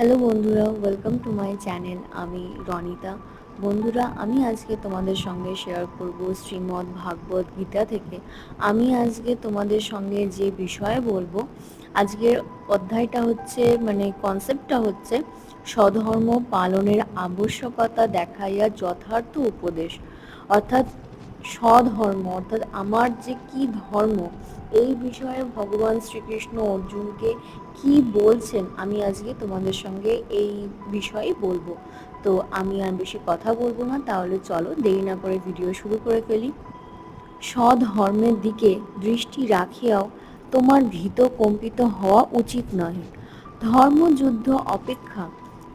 Hello বন্ধুরা welcome to my channel আমি রনিতা। বন্ধুরা, আমি আজকে তোমাদের সঙ্গে শেয়ার করব শ্রীমদ্ ভাগবত গীতা থেকে। আমি আজকে তোমাদের সঙ্গে যে বিষয়ে বলব, আজকের অধ্যায়টা হচ্ছে মানে কনসেপ্টটা হচ্ছে, স্বধর্ম পালনের আবশ্যকতা দেখাইয়া যথার্থ উপদেশ। অর্থাৎ স্বধর্ম, অর্থাৎ আমার যে কি ধর্ম, এই বিষয়ে ভগবান শ্রীকৃষ্ণ অর্জুনকে কি বলছেন, আমি আজকে তোমাদের সঙ্গে এই বিষয়ে বলব। তো আমি আর বেশি কথা বলব না, তাহলে চলো দেরি না করে ভিডিও শুরু করে ফেলি। স্বধর্মের দিকে দৃষ্টি রাখিয়াও তোমার ভীত কম্পিত হওয়া উচিত নয় ধর্মযুদ্ধ অপেক্ষা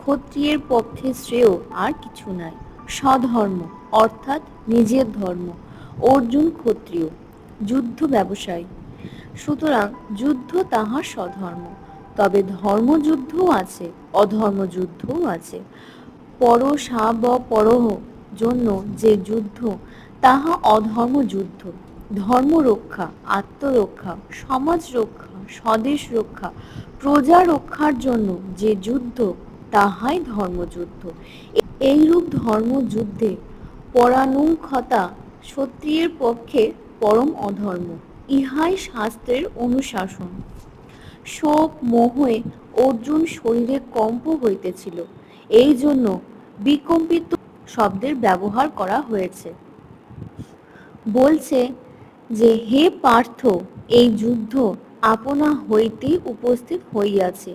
ক্ষত্রিয়ের পক্ষে শ্রেয় আর কিছু নাই। স্বধর্ম, অর্থাৎ নিজের ধর্ম। অর্জুন ক্ষত্রিয়, যুদ্ধ ব্যবসায়ী। সুতরাং যুদ্ধ তাহার স্বধর্ম, তবে ধর্মযুদ্ধও আছে, অধর্মযুদ্ধও আছে। পর সাব পরহ জন্য যে যুদ্ধ, তাহা অধর্ম যুদ্ধ ধর্ম রক্ষা আত্মরক্ষা সমাজ রক্ষা স্বদেশ রক্ষা প্রজা রক্ষার জন্য যে যুদ্ধ, তাহাই ধর্মযুদ্ধ। এইরূপ ধর্মযুদ্ধে পরানুক্ষতা ক্ষত্রিয়ের পক্ষে পরম অধর্ম, ইহাই শাস্ত্রের অনুশাসন। শোক, মোহে অর্জুন শরীরে কম্প হইতেছিল। এই জন্য বিকম্পিত শব্দের ব্যবহার করা হয়েছে। বলছে যে, হে পার্থ, এই যুদ্ধ আপনা হইতে উপস্থিত হইয়াছে।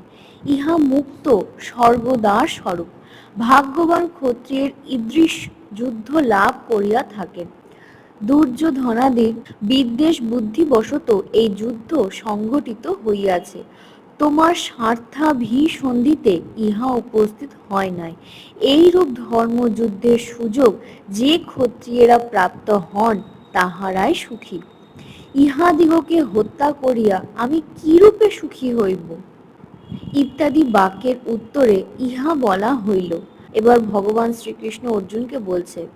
ইহা মুক্ত সর্বদা স্বরূপ। ভাগ্যবান ক্ষত্রিয়ের ইদৃশ যুদ্ধ লাভ করিয়া থাকেন। দুর্যোধনাদির বিদ্বেষ বুদ্ধিবশত এই যুদ্ধ সংঘটিত হইয়াছে। তোমার স্বার্থাভিসন্ধিতে ইহা উপস্থিত হয় নাই। এইরূপ ধর্মযুদ্ধের সুযোগ যে ক্ষত্রিয়েরা প্রাপ্ত হন, তাহারাই সুখী। ইহাদিগকে হত্যা করিয়া আমি কিরূপে সুখী হইব? ইত্যাদি বাক্যের উত্তরে ইহা বলা হইল। এবার ভগবান শ্রীকৃষ্ণ অর্জুনকে বলছে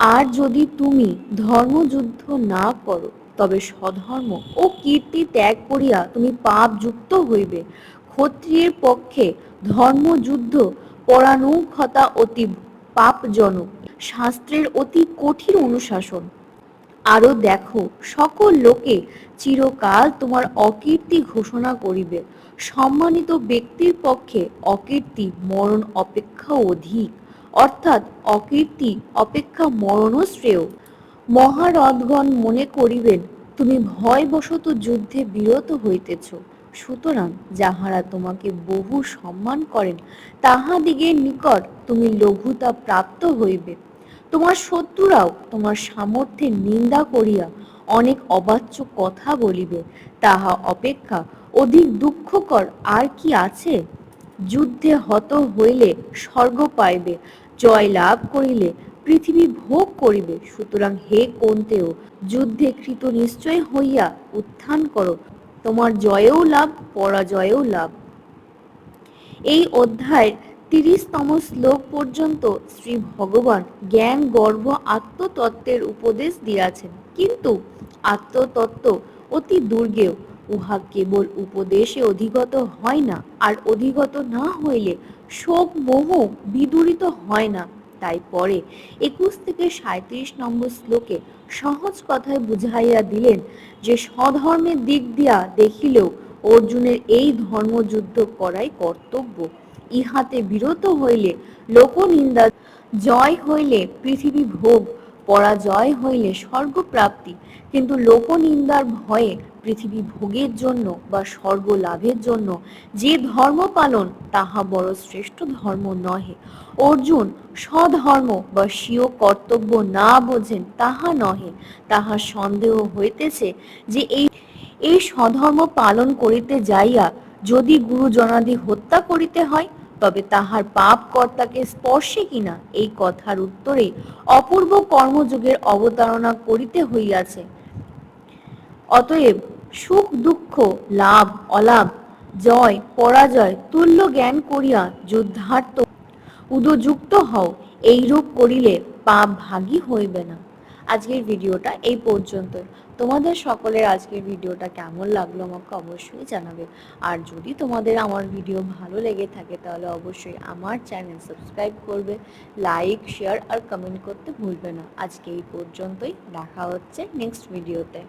আর যদি তুমি ধর্মযুদ্ধ না করো, তবে স্বধর্ম ও কীর্তি ত্যাগ করিয়া তুমি পাপ যুক্ত হইবে। ক্ষত্রিয়ের পক্ষে ধর্মযুদ্ধ পরানুক্ষতা অতি পাপজনক, শাস্ত্রের অতি কঠিন অনুশাসন। আরও দেখো, সকল লোকে চিরকাল তোমার অকীর্তি ঘোষণা করিবে। সম্মানিত ব্যক্তির পক্ষে অকীর্তি, মরণ অপেক্ষা অধিক। অর্থাৎ অকীর্তি, অপেক্ষা মরণও শ্রেয়। মহারথগণ মনে করিবেন, তুমি ভয়বশত যুদ্ধে বিরত হইতেছ। সুতরাং যাহারা তোমাকে বহু সম্মান করেন, তাহাদিগের নিকট তুমি লঘুতা প্রাপ্ত হইবে। তোমার শত্রুরাও তোমার সামর্থ্যের নিন্দা করিয়া অনেক অবাচ্য কথা বলিবে। তাহা অপেক্ষা অধিক দুঃখকর আর কি আছে? যুদ্ধে হত হইলে স্বর্গ পাইবে, জয় লাভ করিলে পৃথিবী ভোগ করিবে। সুতরাং হে কোনতেও যুদ্ধে কৃত নিশ্চয় হইয়া উত্থান করো। তোমার জয়েও লাভ, পরাজয়েও লাভ। এই অধ্যায়ের তিরিশতম শ্লোক পর্যন্ত শ্রী ভগবান জ্ঞান গর্ভ আত্মতত্ত্বের উপদেশ দিয়াছেন। কিন্তু আত্মতত্ত্ব অতি দুর্গেও উহা কেবল উপদেশে অধিগত হয় না, আর অধিগত না হইলে শোক মোহ বিদূরিত হয় না। তাই পরে একুশ থেকে সাঁত্রিশ নম্বর শ্লোকে সহজ কথায় বুঝাইয়া দিলেন যে স্বধর্মের দিক দিয়া দেখিলেও অর্জুনের এই ধর্মযুদ্ধ করাই কর্তব্য। ইহাতে বিরত হইলে লোকনিন্দা, জয় হইলে পৃথিবী ভোগ, পরাজয় হইলে স্বর্গপ্রাপ্তি। কিন্তু লোকনিন্দার ভয়ে পৃথিবী ভোগের জন্য বা স্বর্গ লাভের জন্য যে ধর্ম পালন, তাহা বড় শ্রেষ্ঠ ধর্ম নহে। অর্জুন স্বধর্ম বা স্বীয় কর্তব্য না বোঝেন, তাহা নহে। তাহা সন্দেহ হইতেছে যে এই এই স্বধর্ম পালন করিতে যাইয়া যদি গুরুজনাদি হত্যা করিতে হয়, তবে তাহার পাপ কর্তাকে স্পর্শে কিনা, এই কথার উত্তরে অপূর্ব কর্মযোগের অবতারণা করিতে হইয়াছে। অতএব সুখ, দুঃখ, লাভ, অলাভ, জয়, পরাজয়, তুল্য জ্ঞান করিয়া যুদ্ধার্থ উদযুক্ত হও, এইরূপ করিলে পাপ ভাগী হইবে না। আজকের ভিডিওটা এই পর্যন্ত। তোমাদের সকলের আজকের ভিডিওটা কেমন লাগল আমাকে অবশ্যই জানাবে। আর যদি তোমাদের আমার ভিডিও ভালো লেগে থাকে, তাহলে অবশ্যই আমার চ্যানেল সাবস্ক্রাইব করবে, লাইক, শেয়ার আর কমেন্ট করতে ভুলবে না। আজকে এই পর্যন্তই। দেখা হচ্ছে নেক্সট ভিডিওতে।